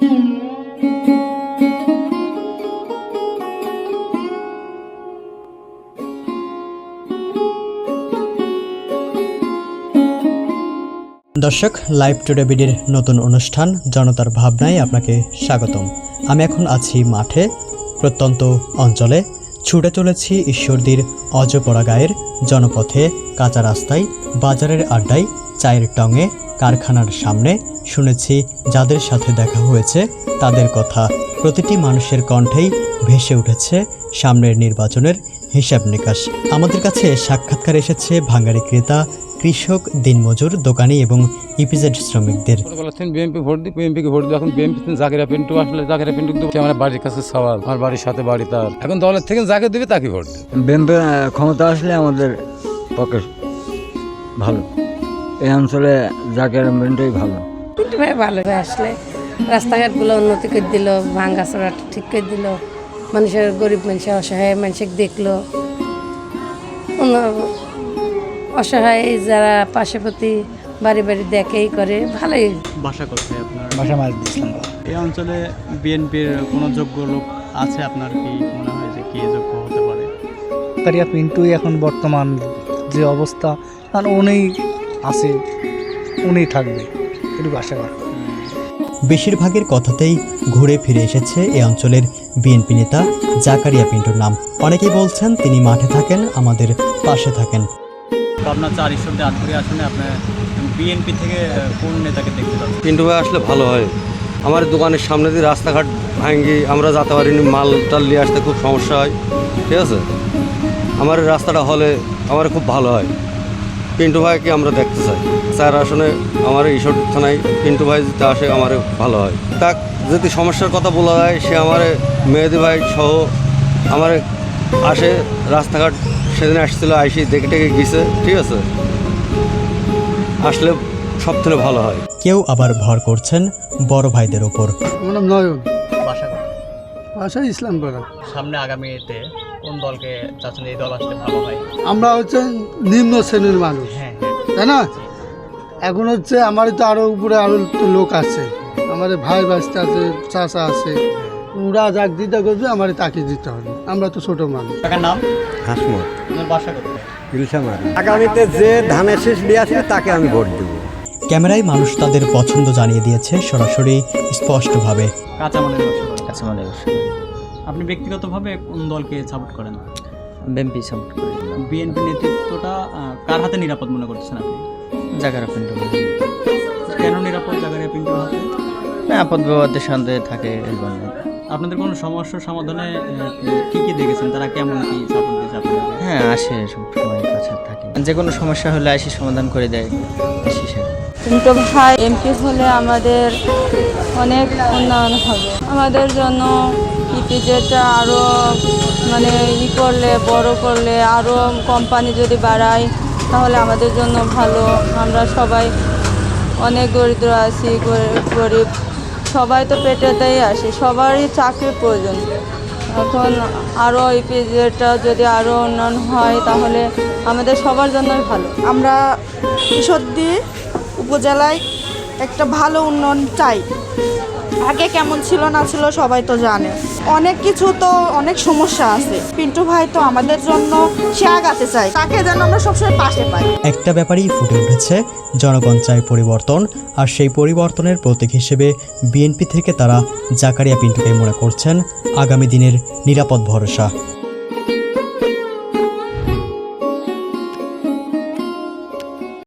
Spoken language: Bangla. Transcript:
দর্শক লাইভ টুডে বিডির নতুন অনুষ্ঠান, জনতার ভাবনায় আপনাকে স্বাগতম। আমি এখন আছি মাঠে, প্রত্যন্ত অঞ্চলে। ছুটে চলেছি ঈশ্বরদীর অজপড়া গায়ের জনপথে, কাঁচা রাস্তায়, বাজারের আড্ডায়, চায়ের টঙে কারখানার সামনে শুনেছি যাদের সাথে দেখা হয়েছে তাদের কথা প্রতিটি মানুষের কণ্ঠেই ভেসে উঠেছে সামনের নির্বাচনের হিসাব নিকাশ। আমাদের কাছে সাক্ষাৎকার এসেছে ভাঙ্গারি ক্রেতা কৃষক দিনমজুর দোকানি এবং ইপিজেড শ্রমিকদের। বলেছেন বিএনপি ভোট দিই বিএনপিকে ভোট দিই এখন বিএনপি জাকিরা পিন্টু আসলে জাকিরা পিন্টু দেবো। আমার বাড়ির কাছে সওয়াল আমার বাড়ির সাথে বাড়ি তার। এখন দলের থেকে যাকে দেবে তাকে ভোট দেবে। বিএনপি ক্ষমতা আসলে আমাদের পক্ষে ভালো। এই অঞ্চলে জাকের মেনটাই ভালো। ভালো হয়ে আসলে রাস্তাঘাটগুলো উন্নতি করে দিল ভাঙ্গা চড়াটা ঠিক করে দিল মানুষের গরিব মানুষের অসহায় মানুষকে দেখল। অসহায় যারা পাশাপাতি বাড়ি বাড়ি দেখেই করে ভালোই। বাসা করছে আপনার? ভাষা মাছ দিচ্ছিলাম এই অঞ্চলে বিএনপির কোনো যোগ্য লোক আছে আপনার কি মনে হয় যে কে যোগ্য হতে পারে? কারিয়া পিন্টুই এখন বর্তমান যে অবস্থা আর উনি আছে উনি থাকবে একটু আশা করি। বেশিরভাগের কথাতেই ঘুরে ফিরে এসেছে এ অঞ্চলের বিএনপি নেতা জাকারিয়া পিন্টুর নাম। অনেকেই বলছেন তিনি মাঠে থাকেন আমাদের পাশে থাকেন। আপনার চার ঈশ্বরদের আটপুরি আসনে আপনার বিএনপি থেকে কোন নেতাকে দেখতে পাচ্ছেন পিন্টু ভাই আসলে ভালো হয়। আমার দোকানের সামনে দিয়ে রাস্তাঘাট ভাঙ্গি আমরা যেতে পারিনি মাল টাল নিয়ে আসতে খুব সমস্যা হয়। ঠিক আছে? আমার রাস্তাটা হলে আমার খুব ভালো হয়। পিন্টু ভাইকে আমরা দেখতে চাই। স্যার আসনে আমার ঈশ্বর থানায় পিন্টু ভাই যদি আসে আমার ভালো হয়। তাক যদি সমস্যার কথা বলা হয় সে আমার মেহেদি ভাই সহ আমার আসে রাস্তাঘাট সেদিন আসছিল আইসি দেখে টেকে গেছে ঠিক আছে? আসলে সব থেকে ভালো হয়। কেউ আবার ভর করছেন বড় ভাইদের ওপর আমার নাম নয়ন। বাসা বাসা ইসলাম সামনে আগামীতে কোন দলকে চাচ্ছেন এই দল আসলে ভালো হয়? আমরা হচ্ছে নিম্ন শ্রেণির মানুষ। হ্যাঁ তাই না? এখন হচ্ছে আমার তো আরও উপরে আরও তো লোক আছে। আমাদের ভাই বাচ্চা আছে চাচা আছে। ওরা যাক দিতে করবে আমার তাকে দিতে হবে। আমরা তো ছোট মানুষ। টাকার নাম? হাসমত। বাসা আগামীতে যে ধানের শেষ দিয়ে আসবে তাকে আমি ভোট দেবো। ক্যামেরায় মানুষ তাদের পছন্দ জানিয়ে দিয়েছে সরাসরি স্পষ্টভাবে। কাঁচামালের কাঁচামালের আপনি ব্যক্তিগতভাবে কোন দলকে সাপোর্ট করেন? বিএমপি সাপোর্ট করি। বিএনপি নেতৃত্বটা কার হাতে নিরাপদ মনে করছেন আপনি? জাগারা পিন্টু কেন নিরাপদ জায়গায় পিন্টুর হাতে? না আপদ বিপদের শান্তি থাকে জন্য। আপনাদের কোনো সমস্যার সমাধানে কি কি দেখেছেন? তারা কেমন কি সাপোর্ট দিয়েছে আপনাদের? হ্যাঁ আসে সব সময় কাছে থাকে। যে কোনো সমস্যা হলে আসি সমাধান করে দেয়। বেশি পিন্টু ভাই, এমপি হলে আমাদের অনেক উন্নয়ন হবে। আমাদের জন্য ইপিজেটা আরও মানে ই করলে, বড় করলে আরও কোম্পানি যদি বাড়ায়, তাহলে আমাদের জন্য ভালো। আমরা সবাই অনেক দরিদ্র আছি গরিব- সবাই তো পেটেতেই আসে, সবারই চাকরির প্রয়োজন। এখন আরও ইপিজেটা যদি আরও উন্নয়ন হয়, তাহলে আমাদের সবার জন্যই ভালো। আমরা ঈশ্বরদী উপজেলায় একটা ভালো উন্নয়ন চাই। আগে কেমন ছিল না ছিল সবাই তো জানে। অনেক কিছু তো অনেক সমস্যা আছে। পিন্টু ভাই তো আমাদের জন্য সে আগাতে চাই তাকে যেন আমরা সবসময় পাশে পাই। একটা ব্যাপারেই ফুটে উঠেছে জনগণ চায় পরিবর্তন, আর সেই পরিবর্তনের প্রতীক হিসেবে বিএনপি থেকে তারা জাকারিয়া পিন্টুকে মনে করছেন আগামী দিনের নিরাপদ ভরসা।